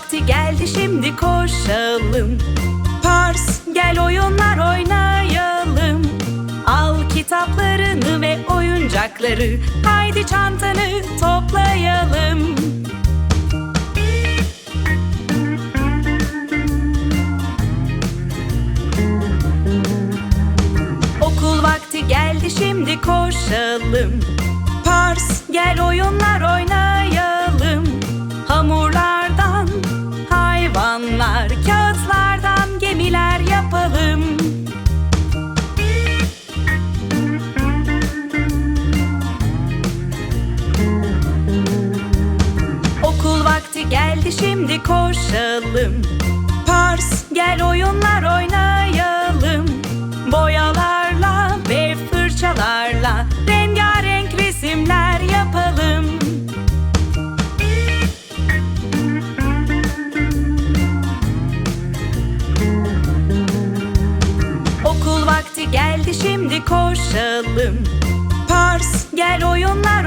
vakti geldi şimdi koşalım. Pars gel oyunlar oynayalım. Al kitaplarını ve oyuncakları Haydi çantanı toplayalım. Okul vakti geldi şimdi koşalım. Pars geldi şimdi koşalım. Pars gel oyunlar oynayalım. Boyalarla ve fırçalarla Rengarenk resimler yapalım. Okul vakti geldi şimdi koşalım. Pars gel oyunlar